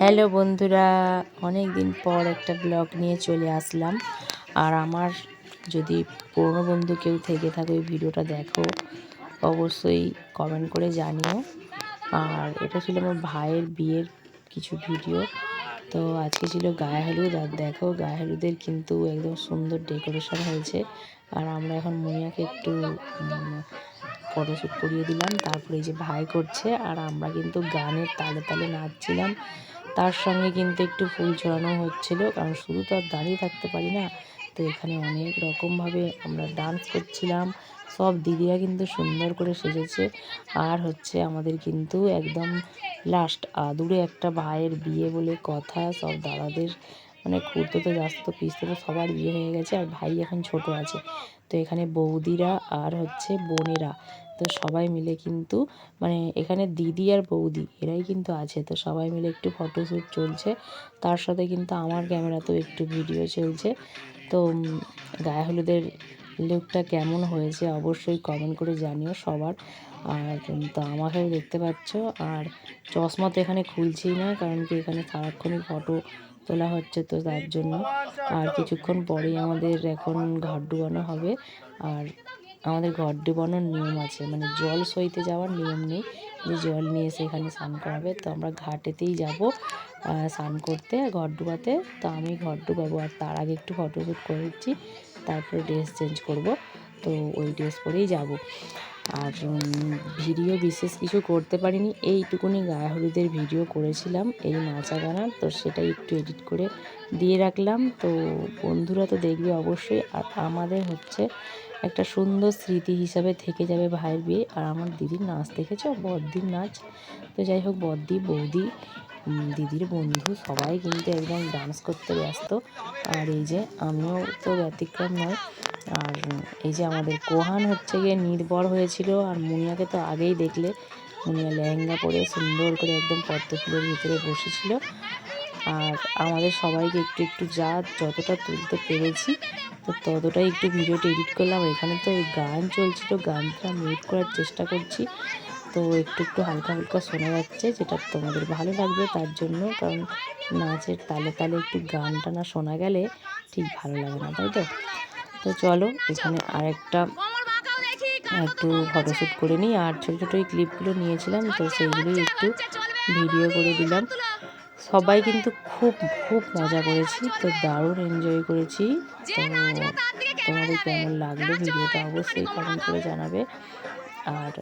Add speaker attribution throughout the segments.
Speaker 1: Hello বন্ধুরা অনেক দিন পর একটা ব্লগ নিয়ে চলে আসলাম। আর আমার যদি পুরনো বন্ধু কেউ থেকে থাকে ওই ভিডিওটা দেখো, অবশ্যই কমেন্ট করে জানিও। আর এটা ছিল আমার ভাইয়ের বিয়ের কিছু ভিডিও তো আজকে ছিল গায়ে হলুদ, আর দেখো গায়ে হলুদের কিন্তু একদম সুন্দর ডেকোরেশন হয়েছে। আর আমরা এখন মুনিয়াকে একটু ফটোশ্যুট করিয়ে দিলাম। তারপরে এই যে ভাই করছে আর আমরা কিন্তু গানের তালে তালে নাচছিলাম। তার সঙ্গে কিন্তু একটু ফুল ছড়ানো হচ্ছিল, কারণ শুধু তো আর দাঁড়িয়ে থাকতে পারি না, তো এখানে অনেক রকমভাবে আমরা ডান্স করছিলাম। সব দিদিরা কিন্তু সুন্দর করে সেজেছে। আর হচ্ছে আমাদের কিন্তু একদম লাস্ট আদুরে একটা ভাইয়ের বিয়ে বলে কথা, সব দাদাদের মানে খুঁড়তে তো যাস্ত পিসতে তো সবার বিয়ে হয়ে গেছে, আর ভাই এখন ছোট আছে। তো এখানে বৌদিরা আর হচ্ছে বোনেরা, তো সবাই মিলে কিন্তু মানে এখানে দিদি আর বৌদি, এরাই কিন্তু আছে। তো সবাই মিলে একটু ফটোশ্যুট চলছে, তার সাথে কিন্তু আমার ক্যামেরাতেও একটু ভিডিও চলছে। তো গায়ে হলুদের লুকটা কেমন হয়েছে অবশ্যই কমেন্ট করে জানিও সবার। আর তো আমাকেও দেখতে পাচ্ছ, আর চশমা তো এখানে খুলছেই না, কারণ কি এখানে সারাক্ষণই ফটো তোলা হচ্ছে তো তার জন্য। আর কিছুক্ষণ পরেই আমাদের এখন ঘর ডুবানো হবে। আর আমাদের ঘর ডুবানোর নিয়ম আছে মানে জল সইতে যাওয়ার নিয়ম নেই যে জল নিয়ে এসে এখানে স্নান করাবে। তো আমরা ঘাটেতেই যাব স্নান করতে, ঘর ডুবাতে। তো আমি ঘর ডুবাবো, আর তার আগে একটু ফটোশ্যুট করে দিচ্ছি। তারপরে ড্রেস চেঞ্জ করব। তো ওই ড্রেস পরেই যাব। আর ভিডিও বিশেষ কিছু করতে পারিনি। এইটুকুনি গায়ে হলুদের ভিডিও করেছিলাম, এই নাচা গানার তো সেটাই একটু এডিট করে দিয়ে রাখলাম। তো বন্ধুরা তো দেখবে অবশ্যই, আর আমাদের হচ্ছে একটা সুন্দর স্মৃতি হিসাবে থেকে যাবে ভাইয়ের বিয়ে। আর আমার দিদির নাচ দেখেছ? বদ্দির নাচ। তো যাই হোক, বদ্দি, বৌদি দিদির বন্ধু সবাই কিন্তু একদম ডান্স করতে ব্যস্ত। আর এই যে আমিও তো ব্যতিক্রম নয়। আর এই যে আমাদের কোহান হচ্ছে গিয়ে নির্ভর হয়েছিল। আর মুনিয়াকে তো আগেই দেখলে, মুনিয়া লেহেঙ্গা পরে সুন্দর করে একদম পদ্ম ফুলের ভিতরে বসেছিল। আর আমাদের সবাইকে একটু একটু যা যতটা তুলতে পেরেছি, তো ততটাই একটু ভিডিওটা এডিট করলাম। এখানে তো গান চলছিল, গানটা মিউট করার চেষ্টা করছি। তো একটু একটু হালকা হালকা শোনা যাচ্ছে, যেটা তোমাদের ভালো লাগবে তার জন্য, কারণ নাচের তালে তালে একটু গানটা না শোনা গেলে ঠিক ভালো লাগে না, তাই তো? তো চলো, এখানে আরেকটা একটু ফটোশ্যুট করে নিই, আর ছোটো ছোটো এই ক্লিপগুলো নিয়েছিলাম, তো সেইগুলোই একটু ভিডিও করে দিলাম। সবাই কিন্তু খুব খুব মজা করেছি, তো দারুণ এনজয় করেছি। তো তোমাদের কেমন লাগল ভিডিওটা অবশ্যই কমেন্ট করে জানাবে। আর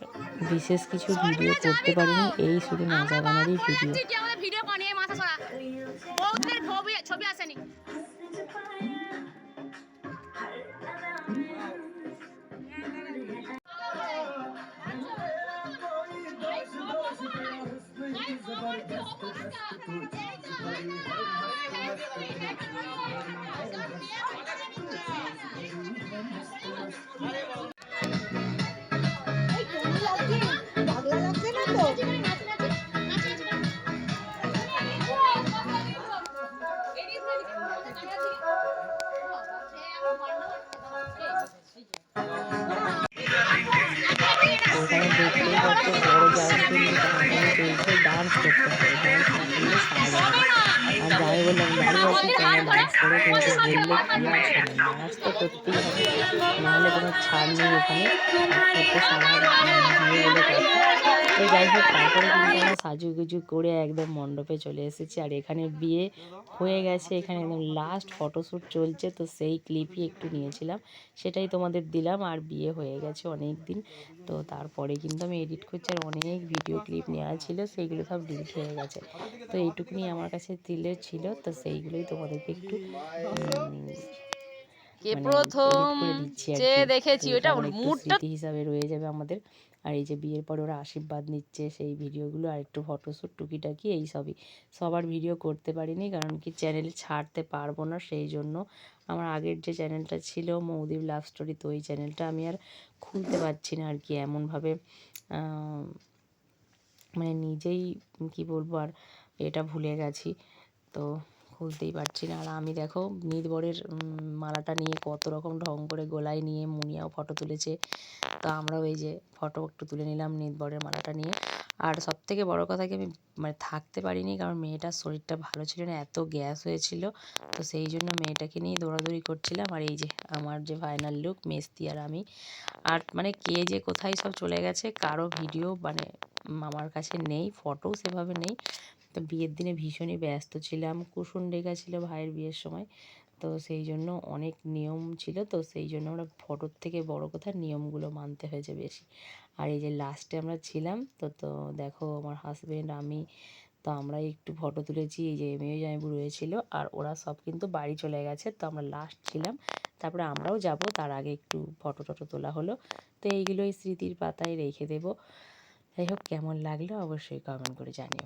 Speaker 1: বিশেষ কিছু ভিডিও করতে পারিনি এই শুধু নাচা গানারই ভিডিও ছবি আসেনি। happy. বললাম আছি কিন্তু বললে কি ডান্স তো করতেই হবে নাহলে কোনো ছাড় নেই ওখানে। তো যাই হোক তারপরে কিন্তু আমরা সাজুগুজু করে একদম মণ্ডপে চলে এসেছি। আর এখানে বিয়ে হয়ে গেছে এখানে একদম লাস্ট ফটোশ্যুট চলছে তো সেই ক্লিপই একটু নিয়েছিলাম। সেটাই তোমাদের দিলাম আর বিয়ে হয়ে গেছে অনেক দিন তো তারপরে কিন্তু আমি এডিট করছি আর অনেক ভিডিও ক্লিপ নেওয়া ছিল সেইগুলো সব ডিলিট হয়ে গেছে। তো এইটুকুনি আমার কাছে দিলে ছিল। তো সেইগুলোই তোমাদেরকে একটু কে মানে প্রথম যে দেখেছি ওটা মুডটা হিসাবে রয়ে যাবে আমাদের। আর এই যে বিয়ের পর ওরা আশীর্বাদ নিচ্ছে সেই ভিডিওগুলো আর একটু ফটোশ্যুট টুকিটাকি এই সবই। সবার ভিডিও করতে পারিনি কারণ কি চ্যানেলে ছাড়তে পারব না সেই জন্য। আমার আগের যে চ্যানেলটা ছিল মৌদীপ লাভ স্টোরি তো ওই চ্যানেলটা আমি আর খুলতে পারছি না আর কি এমনভাবে মানে নিজেই কি বলব আর এটা ভুলে গেছি। তো খুলতেই পারছি না। আর আমি দেখো নির্বরের মালাটা নিয়ে কত রকম ঢং করে গলায় নিয়ে মুনিয়াও ফটো তুলেছে। তো আমরাও এই যে ফটো একটু তুলে নিলাম নির্বরের মালাটা নিয়ে। আর সবথেকে বড় কথা কি আমি মানে থাকতে পারিনি কারণ মেয়েটার শরীরটা ভালো ছিল না, এত গ্যাস হয়েছিল। তো সেই জন্য মেয়েটাকে নিয়ে দৌড়াদৌড়ি করছিলাম। আর এই যে আমার যে ফাইনাল লুক মেস্তি আর আমি। আর মানে কে যে কোথায় সব চলে গেছে, কারও ভিডিও মানে আমার কাছে নেই ফটো সেভাবে নেই। তো বিয়ের দিনে ভীষণই ব্যস্ত ছিলাম। কুসুম ডেকা ছিল ভাইয়ের বিয়ের সময়। তো সেই জন্য অনেক নিয়ম ছিল, তো সেই জন্য আমরা ফটোর থেকে বড় কথা নিয়মগুলো মানতে হয়েছে বেশি। আর এই যে লাস্টে আমরা ছিলাম, তো তো দেখো আমার হাজব্যান্ড আমি, তো আমরা একটু ফটো তুলেছি, এই যে মেয়ে জামাইবু রয়েছিল আর ওরা সব কিন্তু বাড়ি চলে গেছে, তো আমরা লাস্ট ছিলাম। তারপরে আমরাও যাব, তার আগে একটু ফটো টটো তোলা হলো। তো এইগুলোই স্মৃতির পাতায় রেখে দেবো। যাই হোক, কেমন লাগল অবশ্যই কমেন্ট করে জানিও।